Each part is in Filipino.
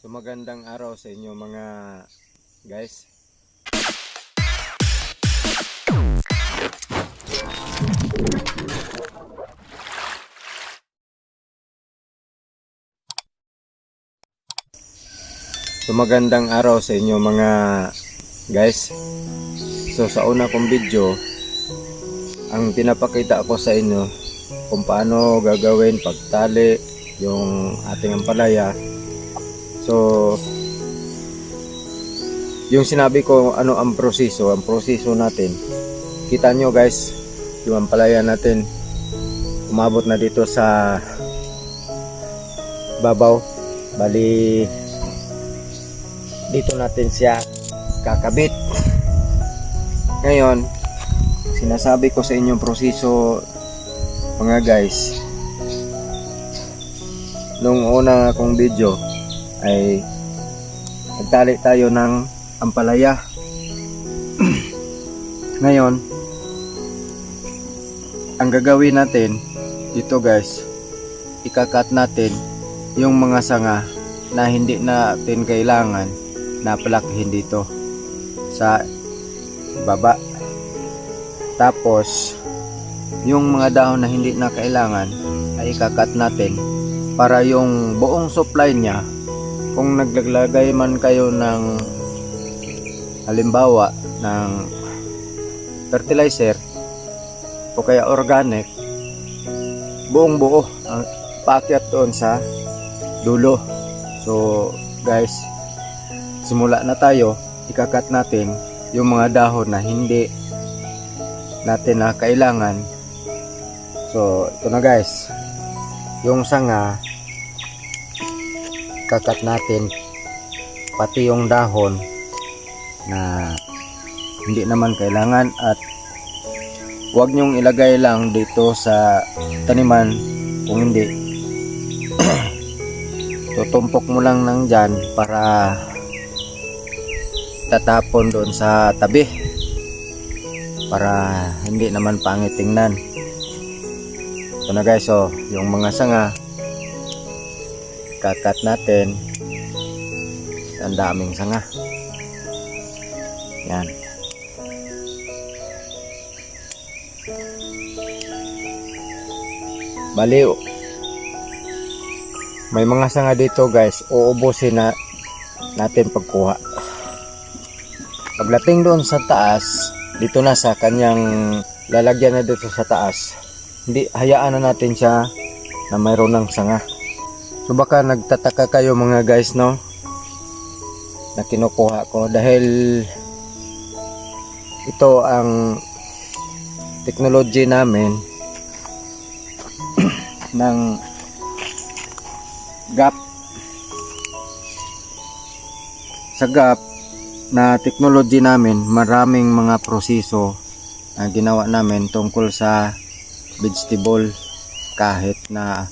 So magandang araw sa inyo mga guys. So magandang araw sa inyo mga guys. So sa una kong video, ang pinapakita ko sa inyo kung paano gagawin pagtali yung ating ampalaya. So yung sinabi ko ano ang proseso, ang proseso natin. Kita nyo guys, yung ampalaya natin umabot na dito sa babaw. Bali dito natin siya kakabit. Ngayon, sinasabi ko sa inyong proseso mga guys nung una kong video ay nagtali tayo ng ampalaya. Ngayon ang gagawin natin dito guys ikakat natin yung mga sanga na hindi natin kailangan na palakihin dito sa baba. Tapos yung mga dahon na hindi na kailangan ay ikakat natin para yung buong supply niya kung naglaglagay man kayo ng halimbawa ng fertilizer o kaya organic buong buo ang paakyat doon sa dulo so guys simula na tayo ikakat natin yung mga dahon na hindi natin na kailangan So, ito na guys. Yung sanga, kakat natin pati yung dahon na hindi naman kailangan at huwag nyong ilagay lang dito sa taniman. Kung hindi tutumpok mo lang ng dyan para tatapon doon sa tabi para hindi naman pangit tingnan. Ito na guys, oh, yung mga sanga kakat natin. Ang daming sanga. Yan. Baliw. May mga sanga dito guys, uubusin na natin pagkuha. Pagdating doon sa taas, dito na sa kanyang lalagyan na dito sa taas hindi hayaan na natin siya na mayroon ng sanga so baka nagtataka kayo mga guys no? Na kinukuha ko. Dahil ito ang technology namin ng gap. Sa gap na technology namin maraming mga proseso na ginawa namin tungkol sa vegetable kahit na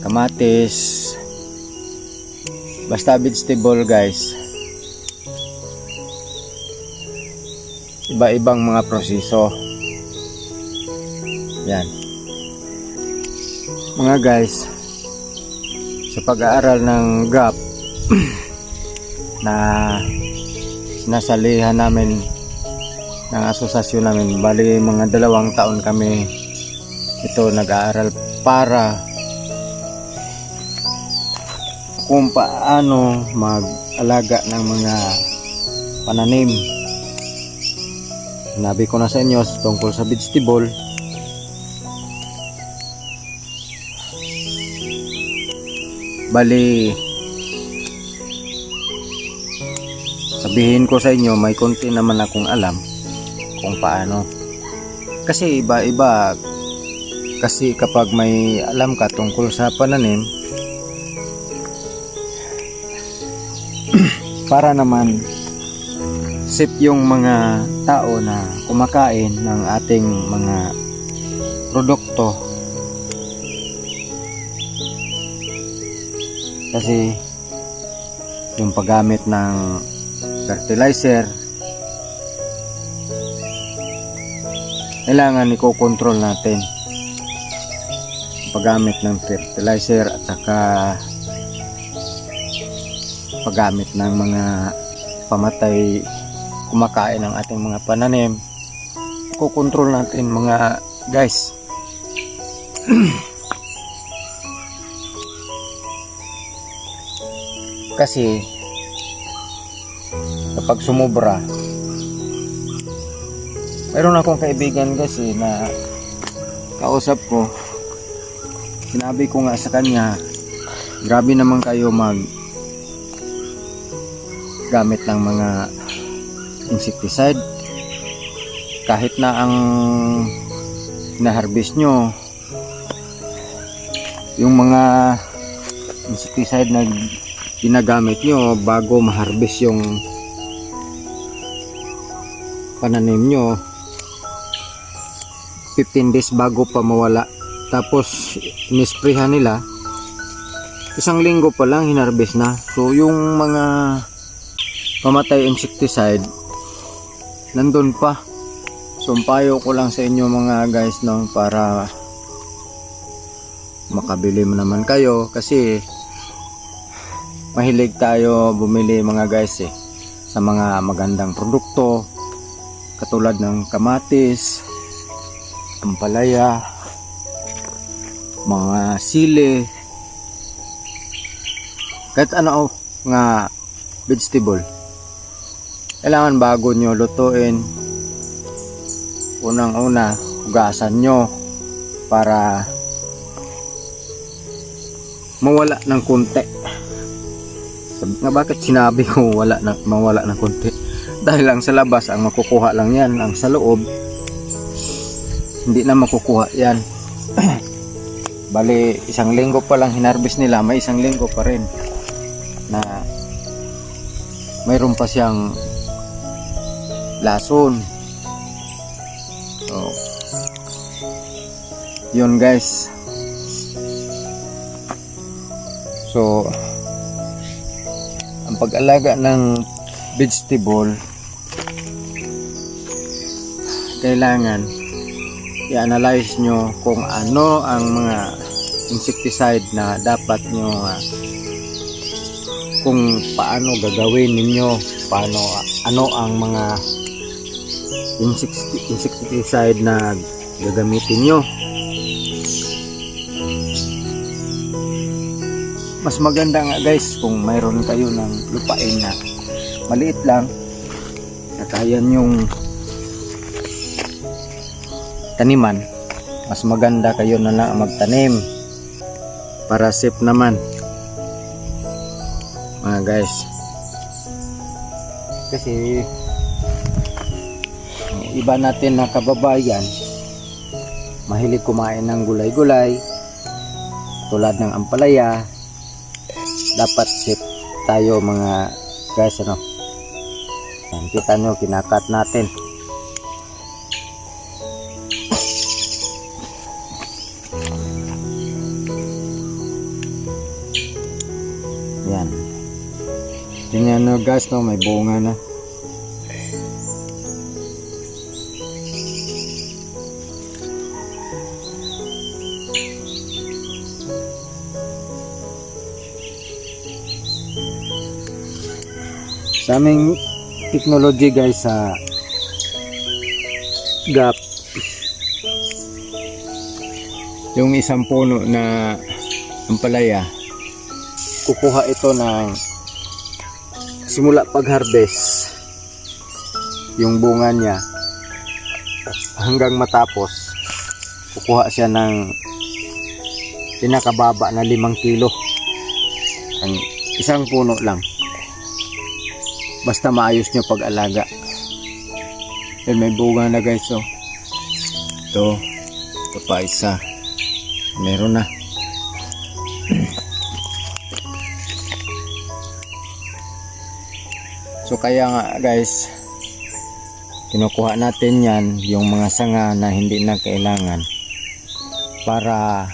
kamatis. Basta vegetable guys. Iba-ibang mga proseso. Yan. Mga guys sa pag-aaral ng GAP na sinasalihan namin ng asosasyon namin bali mga dalawang taon kami ito nag-aaral para kung paano mag-alaga ng mga pananim. Sinabi ko na sa inyo tungkol sa vegetable. Bali, sabihin ko sa inyo, may konti naman akong alam kung paano. Kasi iba-iba kasi kapag may alam ka tungkol sa pananim para naman safe yung mga tao na kumakain ng ating mga produkto. Kasi yung paggamit ng fertilizer kailangan iko-control natin. Paggamit ng fertilizer at saka paggamit ng mga pamatay kumakain ng ating mga pananim. Kukontrol natin mga guys. Kasi kapag sumubra mayroon akong kaibigan kasi na kausap ko. Sinabi ko nga sa kanya grabe naman kayo mag gamit ng mga insecticide. Kahit na ang na-harvest nyo yung mga insecticide na ginagamit nyo bago ma-harvest yung pananim nyo 15 days bago pa mawala. Tapos inisprehan nila isang linggo pa lang hinarvest na. So yung mga pamatay insecticide. Nandun pa. So ko lang sa inyo mga guys no para makabili mo naman kayo kasi mahilig tayo bumili mga guys eh sa mga magandang produkto. Katulad ng kamatis ampalaya mga sili. Kahit ano nga vegetable kailangan bago nyo lutuin. Unang una hugasan nyo para mawala ng konti sabi nga bakit sinabi ko wala na, mawala ng konti dahil lang sa labas ang makukuha lang yan ang sa loob hindi na makukuha yan. Bali isang linggo pa lang hinarvest nila may isang linggo pa rin na mayroon pa siyang lason. So yun guys. So ang pag-alaga ng vegetable kailangan i-analyze nyo kung ano ang mga insecticide na dapat nyo ah, kung paano gagawin ninyo paano ano ang mga insecticide na gagamitin nyo. Mas maganda nga guys kung mayroon kayo ng lupain na maliit lang na kaya nyong taniman. Mas maganda kayo na lang magtanim para safe naman. Mga guys. Kasi yung iba natin na kababayan. Mahilig kumain ng gulay-gulay. Tulad ng ampalaya. Dapat safe tayo mga guys ano? Yan, kita nyo kinakat natin. Yan ganyan no guys no? May bunga na sa aming technology guys sa gap. Yung isang puno na ampalaya kukuha ito ng simula pag harvest yung bunga niya hanggang matapos kukuha siya ng pinakababa na limang kilo. Ang isang puno lang basta maayos nyo pag-alaga. Yan may bunga na guys oh. ito ito pa isa. Meron na. So kaya nga guys kinukuha natin yan yung mga sanga na hindi na kailangan para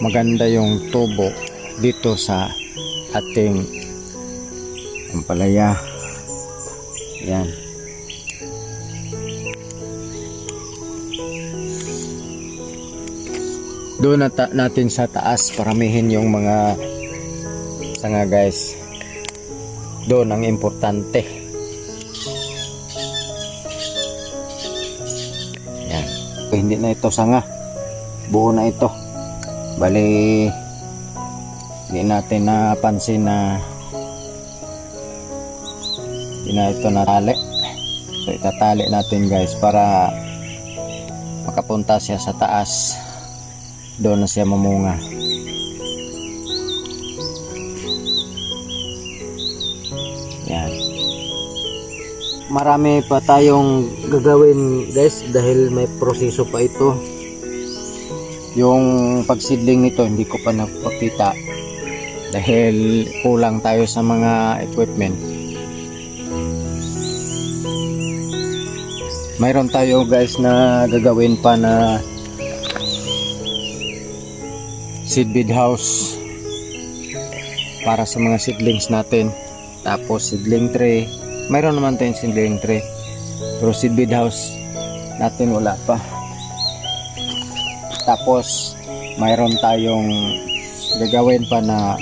maganda yung tubo dito sa ating ampalaya yan doon nata- natin sa taas paramihin yung mga sanga guys. Doon ang importante. Yan hindi na ito sanga buo na ito. Bali hindi natin napansin na na ito natali. So itatali natin guys para makapunta siya sa taas. Doon na siya mamunga. Yan. Marami pa tayong gagawin guys dahil may proseso pa ito. Yung pagsidling nito hindi ko pa napakita dahil kulang tayo sa mga equipment mayroon tayo guys na gagawin pa na seedbed house para sa mga seedlings natin. Tapos seedling tray. Mayroon naman tayong seedling tray. Pero seedbed house natin wala pa. Tapos mayroon tayong gagawin pa na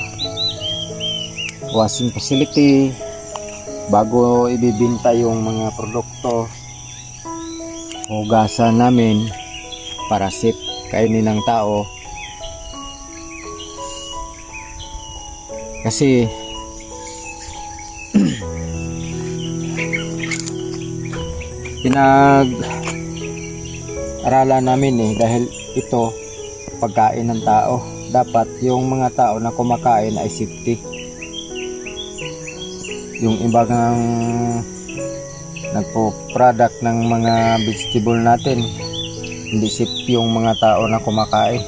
washing facility bago ibibinta yung mga produkto hugasan namin para safe kainin ng tao. Kasi pinag aralan namin eh dahil ito pagkain ng tao. Dapat yung mga tao na kumakain ay safety. Yung ibang nagpo-product ng mga vegetable natin. Hindi safe yung mga tao na kumakain.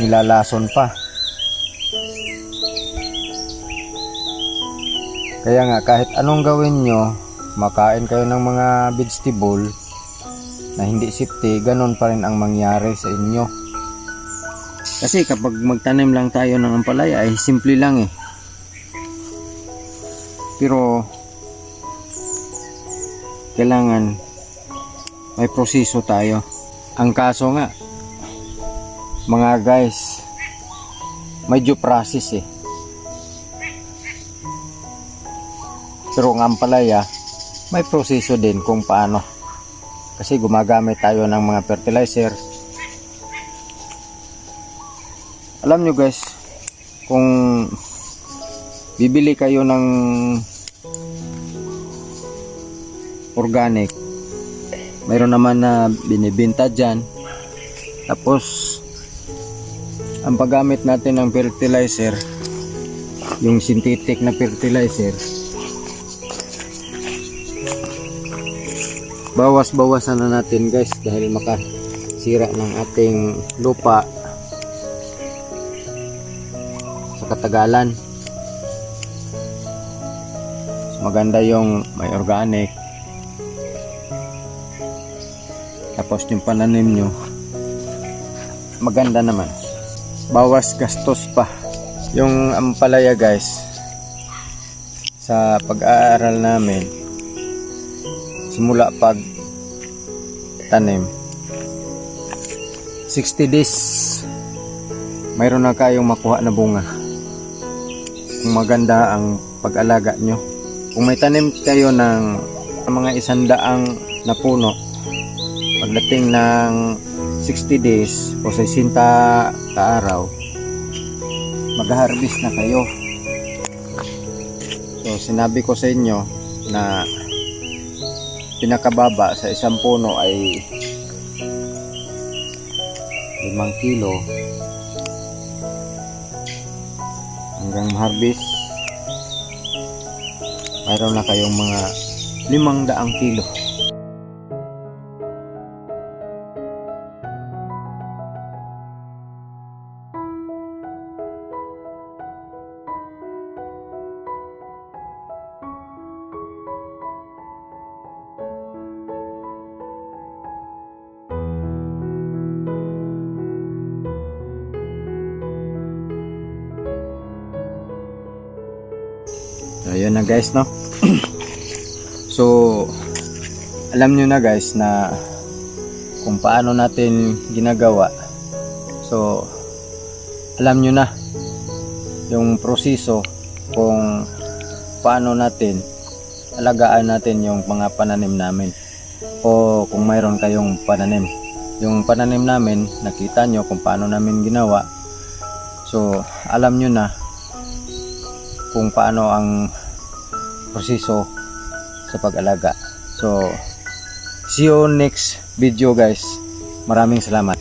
Nilalason pa. Kaya nga kahit anong gawin nyo makain kayo ng mga vegetable na hindi safety ganon pa rin ang mangyari sa inyo. Kasi kapag magtanim lang tayo ng ampalaya ay simple lang eh. Pero kailangan may proseso tayo. Ang kaso nga mga guys may due process eh. Pero ang ampalaya may proseso din kung paano. Kasi gumagamit tayo ng mga fertilizer. Alam nyo guys kung bibili kayo ng organic. Mayroon naman na binibinta dyan. Tapos ang paggamit natin ng fertilizer yung synthetic na fertilizer bawas-bawasan na natin guys dahil makasira ng ating lupa sa katagalan. Maganda yung may organic tapos yung pananim nyo maganda naman. Bawas gastos pa. Yung ampalaya guys sa pag-aaral namin simula pag tanim 60 days mayroon na kayong makuha na bunga. Kung maganda ang pag-alaga nyo. Kung may tanim kayo ng mga isandaang na puno pagdating ng 60 days o 60 ka araw mag-harvest na kayo. So sinabi ko sa inyo na pinakababa sa isang puno ay 5 kilo. Hanggang harvest mayroon na kayong mga 500 kilo yun na guys, no? so, alam nyo na guys na kung paano natin ginagawa. So, alam nyo na yung proseso kung paano natin alagaan natin yung mga pananim namin o kung mayroon kayong pananim yung pananim namin nakita nyo kung paano namin ginawa so alam nyo na kung paano ang proseso sa pag-alaga. So see you next video guys. Maraming salamat